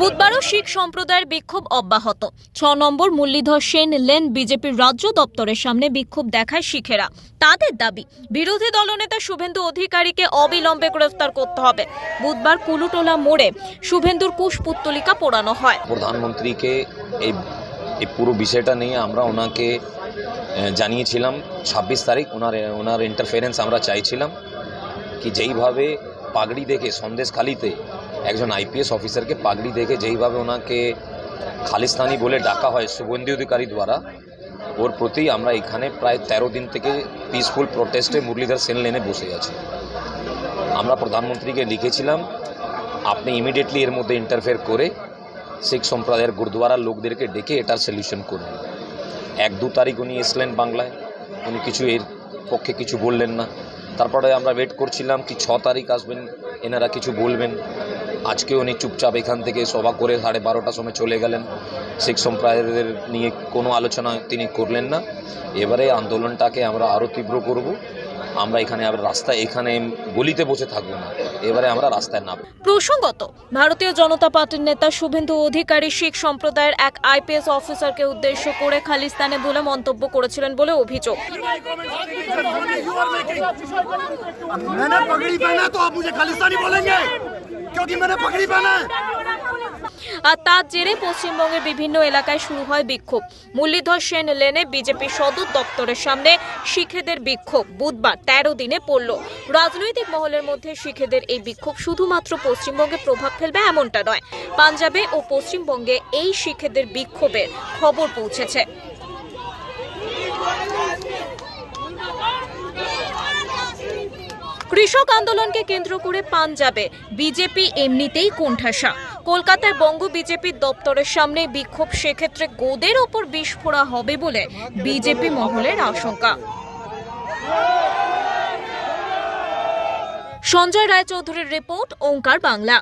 বুধবারও শিখ সম্প্রদায়ের বিক্ষোভ অব্যাহত। ছ নম্বর মুরলীধর সেন লেন বিজেপির রাজ্য দপ্তরের সামনে বিক্ষোভ দেখায় শিখেরা। তাদের দাবি, বিরোধী দলনেতা শুভেন্দু অধিকারীকে অবিলম্বে গ্রেফতার করতে হবে। বুধবার কুলুটোলা মোড়ে শুভেন্দুর কুশপুত্তলিকা পোড়ানো হয়। প্রধানমন্ত্রীকে এই এই পুরো বিষয়টা নিয়ে আমরা ওনাকে জানিয়েছিলাম, ছাব্বিশ তারিখ ওনার ওনার ইন্টারফেরেন্স আমরা চাইছিলাম। কি যেইভাবে পাগড়ি দেখে, সন্দেশখালিতে একজন আইপিএস অফিসারকে পাগড়ি দেখে যেইভাবে ওনাকে খালিস্তানি বলে ডাকা হয় সুগন্ধি অধিকারী দ্বারা, ওর প্রতি আমরা এখানে প্রায় তেরো দিন থেকে পিসফুল প্রোটেস্টে মুরলীধর সেন লেনে বসে আছি। আমরা প্রধানমন্ত্রীকে লিখেছিলাম, আপনি ইমিডিয়েটলি এর মধ্যে ইন্টারফেয়ার করে শিখ সম্প্রদায়ের গুরুদ্বারার লোকদেরকে ডেকে এটার সলিউশন করুন। এক দু তারিখ উনি এসলেন বাংলায়, উনি কিছু এর পক্ষে কিছু বললেন না। তারপরে আমরা ওয়েট করছিলাম কি ছ তারিখ আসবেন, এনারা কিছু বলবেন। আজকে উনি চুপচাপ এখান থেকে সভা করে সাড়ে বারোটার সময় চলে গেলেন। শিখ সম্প্রদায়ের নিয়ে কোনো আলোচনা তিনি করলেন না। এবারে আন্দোলনটাকে আমরা আরও তীব্র করব। আমরা এখানে আবার রাস্তা, এখানে গলিতে বসে থাকব না। এবারে আমরা রাস্তায় নামব প্রসঙ্গত ভারতীয় জনতা পার্টির নেতা শুভেন্দু অধিকারী শিখ সম্প্রদায়ের এক আইপিএস অফিসারকে উদ্দেশ্য করে খালিস্তানে বলে মন্তব্য করেছিলেন বলে অভিযোগ मैंने पगड़ी पहना तो आप मुझे खालिस्तानी बोलेंगे क्योंकि मैंने पगड़ी पहना है আর তার জেরে পশ্চিমবঙ্গের বিভিন্ন এলাকায় শুরু হয় বিক্ষোভ। মুরলীধর সেন লেনে বিজেপি সদর দপ্তরের সামনে শিখেদের বিক্ষোভ। বুধবার তেরো দিনে পড়ল। রাজনৈতিক মহলের মধ্যে শিখেদের এই বিক্ষোভ শুধুমাত্র পশ্চিমবঙ্গে প্রভাব ফেলবে এমনটা নয়, পাঞ্জাবে ও পশ্চিমবঙ্গে এই শিখেদের বিক্ষোভের খবর পৌঁছেছে। কৃষক আন্দোলনকে কেন্দ্র করে পাঞ্জাবে বিজেপি এমনিতেই কোণঠাসা। কলকাতায় বঙ্গ বিজেপির দপ্তরের সামনে বিক্ষোভ, সেক্ষেত্রে গোদের ওপর বিস্ফোরা হবে বলে বিজেপি মহলের আশঙ্কা। সঞ্জয় রায়চৌধুরীর রিপোর্ট, ওঙ্কার বাংলা।